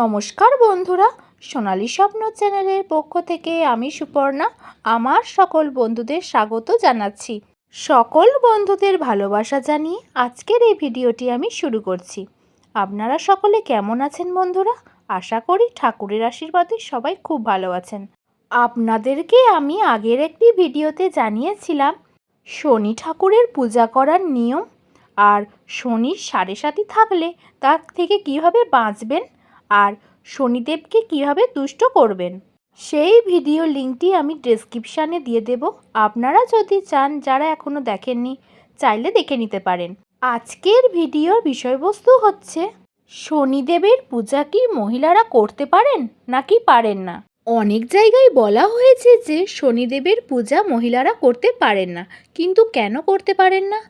নমস্কার বন্ধুরা, সোনালী স্বপ্ন চ্যানেলের পক্ষ থেকে আমি সুপর্ণা, আমার সকল বন্ধুদের স্বাগত জানাচ্ছি। সকল বন্ধুদের ভালোবাসা জানিয়ে আজকের এই ভিডিওটি আমি শুরু করছি। আপনারা সকলে কেমন আছেন বন্ধুরা? আশা করি ঠাকুরের আশীর্বাদে সবাই খুব ভালো আছেন। আপনাদেরকে আমি আগের একটি ভিডিওতে জানিয়েছিলাম, শনি ঠাকুরের পূজা করার নিয়ম, আর শনির সাড়ে সাথী থাকলে তার থেকে কীভাবে বাঁচবেন আর শনিদেবকে কীভাবে তুষ্ট করবেন? সেই ভিডিও লিঙ্কটি আমি ডেসক্রিপশানে দিয়ে দেব। আপনারা যদি চান, যারা এখনও দেখেননি, চাইলে দেখে নিতে পারেন। আজকের ভিডিওর বিষয়বস্তু হচ্ছে, শনিদেবের পূজা কি মহিলারা করতে পারেন নাকি পারেন না? অনেক জায়গায় বলা হয়েছে যে, শনিদেবের পূজা মহিলারা করতে পারেন না। কিন্তু কেন করতে পারেন না?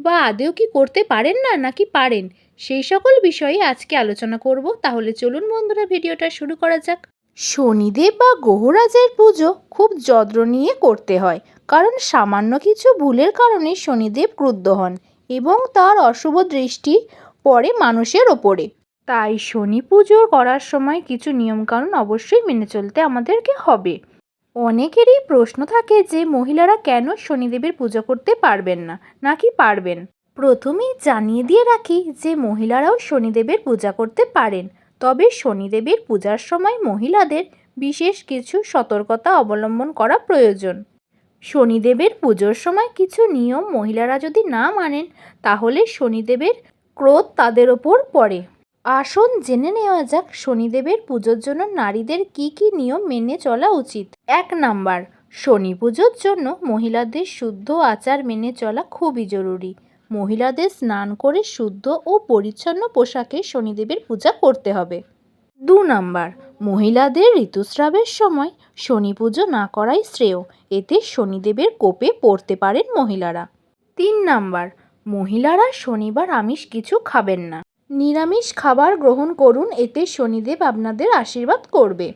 বা আদেও কি করতে পারেন না নাকি পারেন? সেই সকল বিষয়ে আজকে আলোচনা করব। তাহলে চলুন বন্ধুরা, ভিডিওটা শুরু করা যাক। শনিদেব বা গ্রহরাজের পুজো খুব যত্ন নিয়ে করতে হয়, কারণ সামান্য কিছু ভুলের কারণে শনিদেব ক্রুদ্ধ হন এবং তার অশুভ দৃষ্টি পড়ে মানুষের ওপরে। তাই শনি পুজো করার সময় কিছু নিয়মকানুন অবশ্যই মেনে চলতে আমাদেরকে হবে। অনেকেরই প্রশ্ন থাকে যে, মহিলারা কেন শনিদেবের পুজো করতে পারবেন না, নাকি পারবেন? প্রথমেই জানিয়ে দিয়ে রাখি যে মহিলারাও শনিদেবের পূজা করতে পারেন। তবে শনিদেবের পূজার সময় মহিলাদের বিশেষ কিছু সতর্কতা অবলম্বন করা প্রয়োজন। শনিদেবের পুজোর সময় কিছু নিয়ম মহিলারা যদি না মানেন, তাহলে শনিদেবের ক্রোধ তাদের ওপর পড়ে। আসুন জেনে নেওয়া যাক, শনিদেবের পুজোর জন্য নারীদের কি কি নিয়ম মেনে চলা উচিত। এক নাম্বার, শনি পুজোর জন্য মহিলাদের শুদ্ধ আচার মেনে চলা খুবই জরুরি। মহিলাদের স্নান করে শুদ্ধ ও পরিচ্ছন্ন পোশাকে শনিদেবের পূজা করতে হবে। দু নাম্বার, মহিলাদের ঋতুস্রাবের সময় শনি পুজো না করাই শ্রেয়, এতে শনিদেবের কোপে পড়তে পারেন মহিলারা। তিন নাম্বার, মহিলারা শনিবার আমিষ কিছু খাবেন না। নিরামিষ খাবার গ্রহণ করুন, এতে শনিদেব আপনাদের আশীর্বাদ করবে।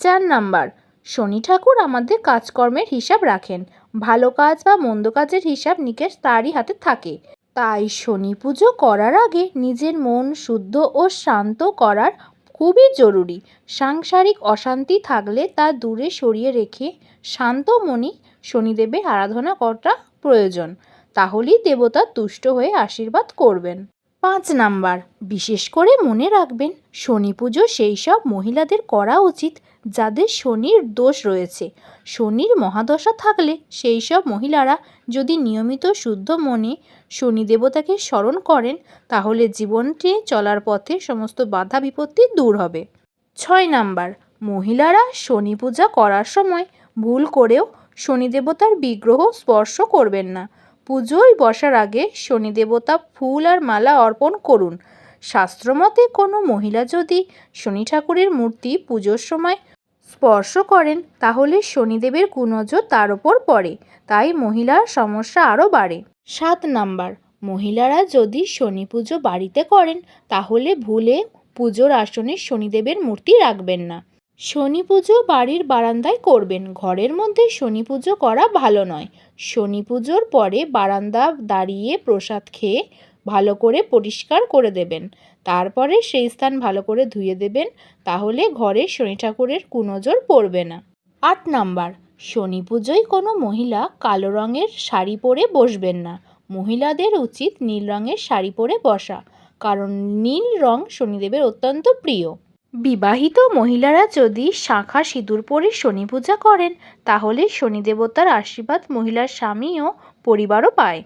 চার নাম্বার, শনি ঠাকুর আমাদের কাজকর্মের হিসাব রাখেন। ভালো কাজ বা মন্দ কাজের হিসাব নিকেশ তারই হাতে থাকে। তাই শনি পুজো করার আগে নিজের মন শুদ্ধ ও শান্ত করার খুবই জরুরি। সাংসারিক অশান্তি থাকলে তা দূরে সরিয়ে রেখে শান্ত মনে শনিদেবের আরাধনা করাটা প্রয়োজন। তাহলেই দেবতা তুষ্ট হয়ে আশীর্বাদ করবেন। পাঁচ নাম্বার, বিশেষ করে মনে রাখবেন, শনি পুজো সেই সব মহিলাদের করা উচিত যাদের শনির দোষ রয়েছে। শনির মহাদশা থাকলে সেই সব মহিলারা যদি নিয়মিত শুদ্ধ মনে শনি দেবতাকে স্মরণ করেন, তাহলে জীবনটি চলার পথে সমস্ত বাধা বিপত্তি দূর হবে। ছয় নাম্বার, মহিলারা শনি পূজা করার সময় ভুল করেও শনি দেবতার বিগ্রহ স্পর্শ করবেন না। পুজোয় বসার আগে শনি দেবতা ফুল আর মালা অর্পণ করুন। শাস্ত্রমতে কোনো মহিলা যদি শনি ঠাকুরের মূর্তি পুজোর সময় স্পর্শ করেন, তাহলে শনিদেবের কুনজর তার ওপর পড়ে, তাই মহিলার সমস্যা আরও বাড়ে। সাত নাম্বার, মহিলারা যদি শনি পুজো বাড়িতে করেন, তাহলে ভুলে পুজোর আসনে শনিদেবের মূর্তি রাখবেন না। শনি পুজো বাড়ির বারান্দায় করবেন, ঘরের মধ্যে শনি পুজো করা ভালো নয়। শনি পুজোর পরে বারান্দা দাঁড়িয়ে প্রসাদ খেয়ে ভালো করে পরিষ্কার করে দেবেন। তারপরে সেই স্থান ভালো করে ধুয়ে দেবেন, তাহলে ঘরে শনি ঠাকুরের কুনজর পড়বে না। আট নাম্বার, শনি পুজোয় কোনো মহিলা কালো রঙের শাড়ি পরে বসবেন না। মহিলাদের উচিত নীল রঙের শাড়ি পরে বসা, কারণ নীল রং শনিদেবের অত্যন্ত প্রিয়। বিবাহিত মহিলারা যদি শাঁখা সিঁদুর পরে শনি পূজা করেন, তাহলে শনি দেবতার আশীর্বাদ মহিলার স্বামী ও পরিবারও পায়।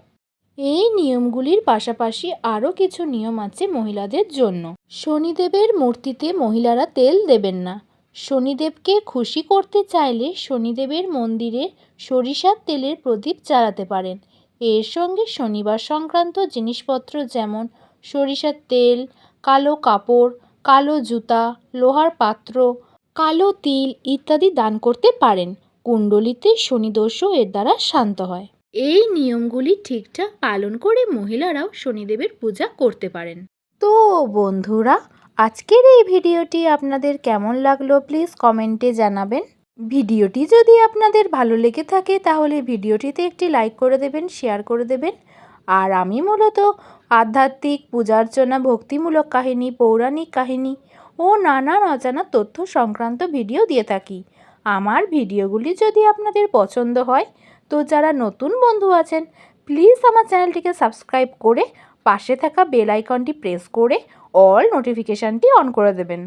এই নিয়মগুলির পাশাপাশি আরও কিছু নিয়ম আছে মহিলাদের জন্য। শনিদেবের মূর্তিতে মহিলারা তেল দেবেন না। শনিদেবকে খুশি করতে চাইলে শনিদেবের মন্দিরে সরিষার তেলের প্রদীপ জ্বালাতে পারেন। এর সঙ্গে শনিবার সংক্রান্ত জিনিসপত্র যেমন সরিষার তেল, কালো কাপড়, কালো জুতা, লোহার পাত্র, কালো তিল ইত্যাদি দান করতে পারেন। কুণ্ডলিতে শনিদোষও এর দ্বারা শান্ত হয়। এই নিয়মগুলি ঠিকঠাক পালন করে মহিলারাও শনিদেবের পূজা করতে পারেন। তো বন্ধুরা, আজকের এই ভিডিওটি আপনাদের কেমন লাগল প্লিজ কমেন্টে জানাবেন। ভিডিওটি যদি আপনাদের ভালো লেগে থাকে তাহলে ভিডিওটিতে একটি লাইক করে দেবেন, শেয়ার করে দেবেন। আর আমি মূলত আধ্যাত্মিক পূজার্চনা, ভক্তিমূলক কাহিনী, পৌরাণিক কাহিনী ও নানান অজানা তথ্য সংক্রান্ত ভিডিও দিয়ে থাকি। আমার ভিডিওগুলি যদি আপনাদের পছন্দ হয় তো যারা নতুন বন্ধু আছেন প্লিজ আমার চ্যানেলটিকে সাবস্ক্রাইব করে পাশে থাকা বেল আইকনটি প্রেস করে অল নোটিফিকেশানটি অন করে দেবেন।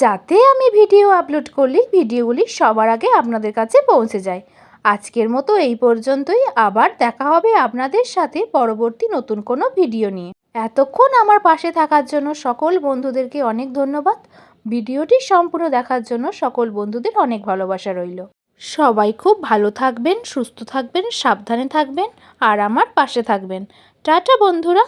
যাতে আমি ভিডিও আপলোড করলে ভিডিওগুলি সবার আগে আপনাদের কাছে পৌঁছে যায়। আজকের মতো এই পর্যন্তই। আবার দেখা হবে আপনাদের সাথে পরবর্তী নতুন কোনো ভিডিও নিয়ে। এতক্ষণ আমার পাশে থাকার জন্য সকল বন্ধুদেরকে অনেক ধন্যবাদ। ভিডিওটি সম্পূর্ণ দেখার জন্য সকল বন্ধুদের অনেক ভালোবাসা রইল। সবাই খুব ভালো থাকবেন সুস্থ থাকবেন সাবধানে থাকবেন আর আমার পাশে থাকবেন। টাটা বন্ধুরা।